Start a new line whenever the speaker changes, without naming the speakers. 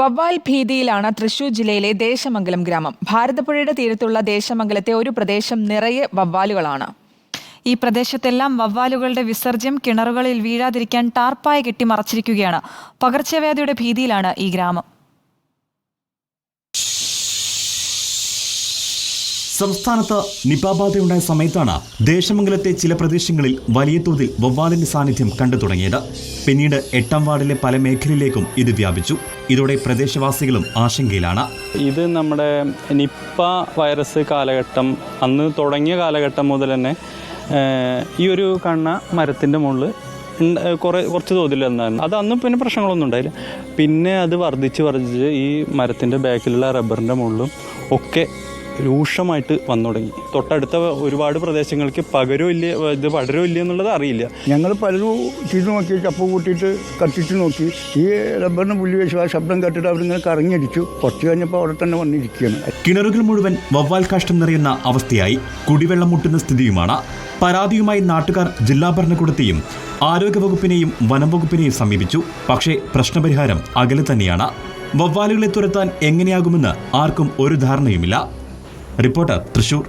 വവ്വാൽ ഭീതിയിലാണ് തൃശൂർ ജില്ലയിലെ ദേശമംഗലം ഗ്രാമം. ഭാരതപ്പുഴയുടെ തീരത്തുള്ള ദേശമംഗലത്തെ ഒരു പ്രദേശം നിറയെ വവ്വാലുകളാണ്.
ഈ പ്രദേശത്തെല്ലാം വവ്വാലുകളുടെ വിസർജ്യം കിണറുകളിൽ വീഴാതിരിക്കാൻ ടാർപ്പായ കെട്ടി മറച്ചിരിക്കുകയാണ്. പകർച്ചവ്യാധിയുടെ ഭീതിയിലാണ് ഈ ഗ്രാമം.
സംസ്ഥാനത്ത് നിപ ബാധയുണ്ടായ സമയത്താണ് ദേശമംഗലത്തെ ചില പ്രദേശങ്ങളിൽ വലിയ തോതിൽ വവ്വാലിന്റെ സാന്നിധ്യം കണ്ടു തുടങ്ങിയത്. പിന്നീട് എട്ടാം വാർഡിലെ പല മേഖലയിലേക്കും ഇത് വ്യാപിച്ചു. ഇതോടെ പ്രദേശവാസികളും ആശങ്കയിലാണ്.
ഇത് നമ്മുടെ നിപ്പ വൈറസ് കാലഘട്ടം അന്ന് തുടങ്ങിയ കാലഘട്ടം മുതൽ തന്നെ ഈ ഒരു കണ്ണ മരത്തിന്റെ മുകളിൽ കുറേ കുറച്ച് തോതിൽ എന്നായിരുന്നു അത് അന്നും പിന്നെ പ്രശ്നങ്ങളൊന്നും ഉണ്ടായില്ല. പിന്നെ അത് വർദ്ധിച്ച് വർദ്ധിച്ച് ഈ മരത്തിന്റെ ബാക്കിലുള്ള റബ്ബറിന്റെ മുകളിലും ഒക്കെ രൂക്ഷമായിട്ട് വന്നു തുടങ്ങി. തൊട്ടടുത്ത ഒരുപാട് പ്രദേശങ്ങൾക്ക് പകരോ ഇല്ല ഇത് പടരോ ഇല്ല എന്നുള്ളത് അറിയില്ല.
ഞങ്ങൾ പലരും ചെയ്ത് നോക്കി ചപ്പ് കൂട്ടിയിട്ട് കത്തിച്ച് നോക്കി. ഈ റബ്ബറിന് പുല്ലി വെച്ചു ആ ശബ്ദം കേട്ടിട്ട് അവരിങ്ങനെ കറങ്ങിയടിച്ചു. കുറച്ച് കഴിഞ്ഞപ്പോൾ അവിടെ തന്നെ വന്നിരിക്കുകയാണ്.
കിണറുകൾ മുഴുവൻ വവ്വാൽ കാഷ്ടം നിറയുന്ന അവസ്ഥയായി കുടിവെള്ളം മുട്ടുന്ന സ്ഥിതിയുമാണ്. പരാതിയുമായി നാട്ടുകാർ ജില്ലാ ഭരണകൂടത്തെയും ആരോഗ്യവകുപ്പിനെയും വനം വകുപ്പിനെയും സമീപിച്ചു. പക്ഷേ പ്രശ്നപരിഹാരം അകലെ തന്നെയാണ്. വവ്വാലുകളെ തുരത്താൻ എങ്ങനെയാകുമെന്ന് ആർക്കും ഒരു ധാരണയുമില്ല. റിപ്പോർട്ടർ തൃശൂർ